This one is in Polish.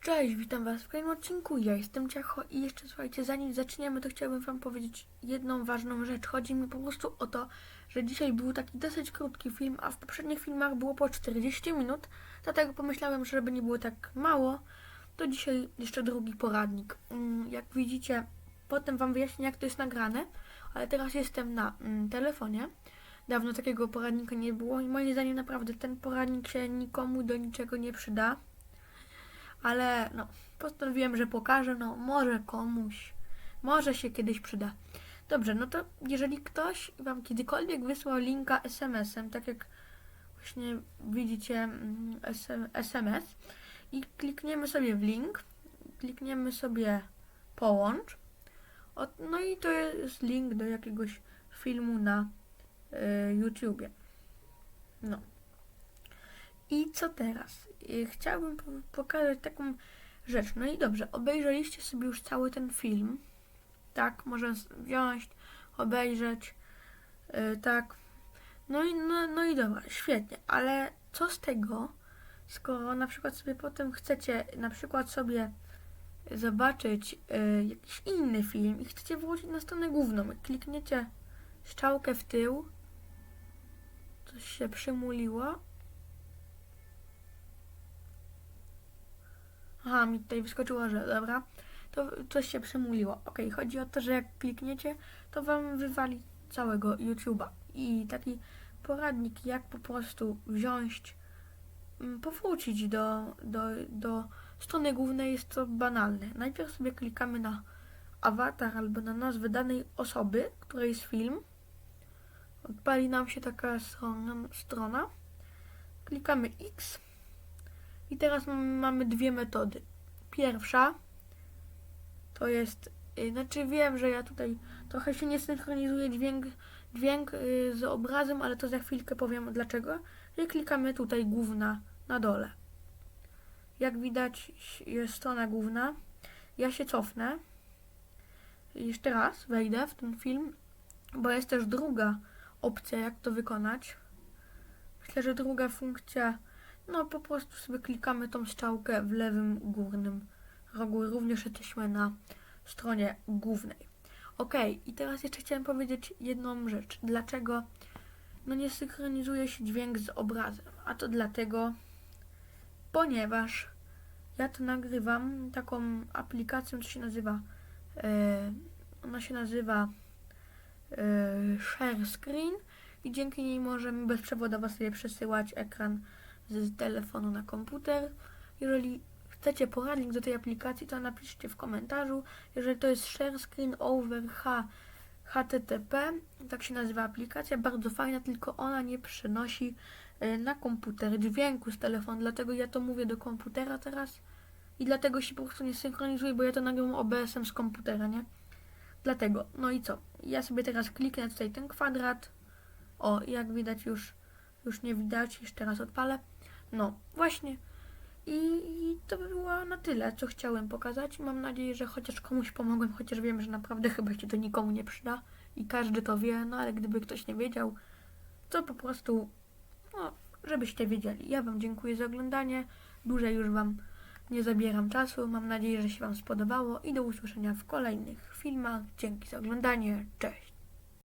Cześć, witam Was w kolejnym odcinku. Ja jestem Ciacho i jeszcze słuchajcie, zanim zaczniemy, to chciałbym Wam powiedzieć jedną ważną rzecz. Chodzi mi po prostu o to, że dzisiaj był taki dosyć krótki film, a w poprzednich filmach było po 40 minut, dlatego pomyślałem, że żeby nie było tak mało, to dzisiaj jeszcze drugi poradnik. Mm, Jak widzicie, potem Wam wyjaśnię, jak to jest nagrane, ale teraz jestem na mm, telefonie. Dawno takiego poradnika nie było i moim zdaniem naprawdę ten poradnik się nikomu do niczego nie przyda ale no, postanowiłem, że pokażę, no może komuś, może się kiedyś przyda. Dobrze, no to jeżeli ktoś Wam kiedykolwiek wysłał linka SMS-em, tak jak właśnie widzicie mm, SM, SMS i klikniemy sobie w link, klikniemy sobie połącz, no i to jest link do jakiegoś filmu na y, YouTubie. No. I co teraz? Y, Chciałbym po- pokazać taką rzecz. No i dobrze, obejrzeliście sobie już cały ten film. Tak, można wziąć, obejrzeć. y, tak. No i, no, no i dobra, świetnie. Ale co z tego, skoro na przykład sobie potem chcecie na przykład sobie zobaczyć y, jakiś inny film i chcecie wrócić na stronę główną. Klikniecie strzałkę w tył. Coś się przymuliło. Aha, mi tutaj wyskoczyło, że dobra. To coś się przymuliło. Ok, chodzi o to, że jak klikniecie, to wam wywali całego YouTube'a. I taki poradnik, jak po prostu wziąć, mm, powrócić do, do, do strony głównej jest to banalne. Najpierw sobie klikamy na awatar albo na nazwę danej osoby, której jest film. Odpali nam się taka strona. strona. Klikamy X. I teraz mamy dwie metody. Pierwsza to jest, y, znaczy wiem, że ja tutaj trochę się nie synchronizuje dźwięk, dźwięk y, z obrazem, ale to za chwilkę powiem dlaczego. I klikamy tutaj główna na dole. Jak widać jest strona główna. Ja się cofnę. Jeszcze raz wejdę w ten film, bo jest też druga opcja, jak to wykonać. Myślę, że druga funkcja no po prostu sobie klikamy tą strzałkę w lewym górnym rogu. Również jesteśmy na stronie głównej. Ok, i teraz jeszcze chciałem powiedzieć jedną rzecz. Dlaczego no nie synchronizuje się dźwięk z obrazem? A to dlatego, ponieważ ja to nagrywam taką aplikacją, co się nazywa e, ona się nazywa e, Share Screen i dzięki niej możemy bezprzewodowo sobie przesyłać ekran z telefonu na komputer. Jeżeli chcecie poradnik do tej aplikacji, to napiszcie w komentarzu. Jeżeli to jest Share Screen Over H, HTTP, tak się nazywa aplikacja, bardzo fajna, tylko ona nie przenosi y, na komputer dźwięku z telefonu, dlatego ja to mówię do komputera teraz i dlatego się po prostu nie synchronizuje, bo ja to nagrywam OBS-em z komputera, nie? Dlatego, no i co? Ja sobie teraz kliknę tutaj ten kwadrat. O, jak widać już, już nie widać, jeszcze raz odpalę. No, właśnie. I, to by było na tyle, co chciałem pokazać. Mam nadzieję, że chociaż komuś pomogłem, chociaż wiem, że naprawdę chyba się to nikomu nie przyda i każdy to wie, no ale gdyby ktoś nie wiedział, to po prostu, no, żebyście wiedzieli. Ja Wam dziękuję za oglądanie. Dłużej już Wam nie zabieram czasu. Mam nadzieję, że się Wam spodobało i do usłyszenia w kolejnych filmach. Dzięki za oglądanie. Cześć.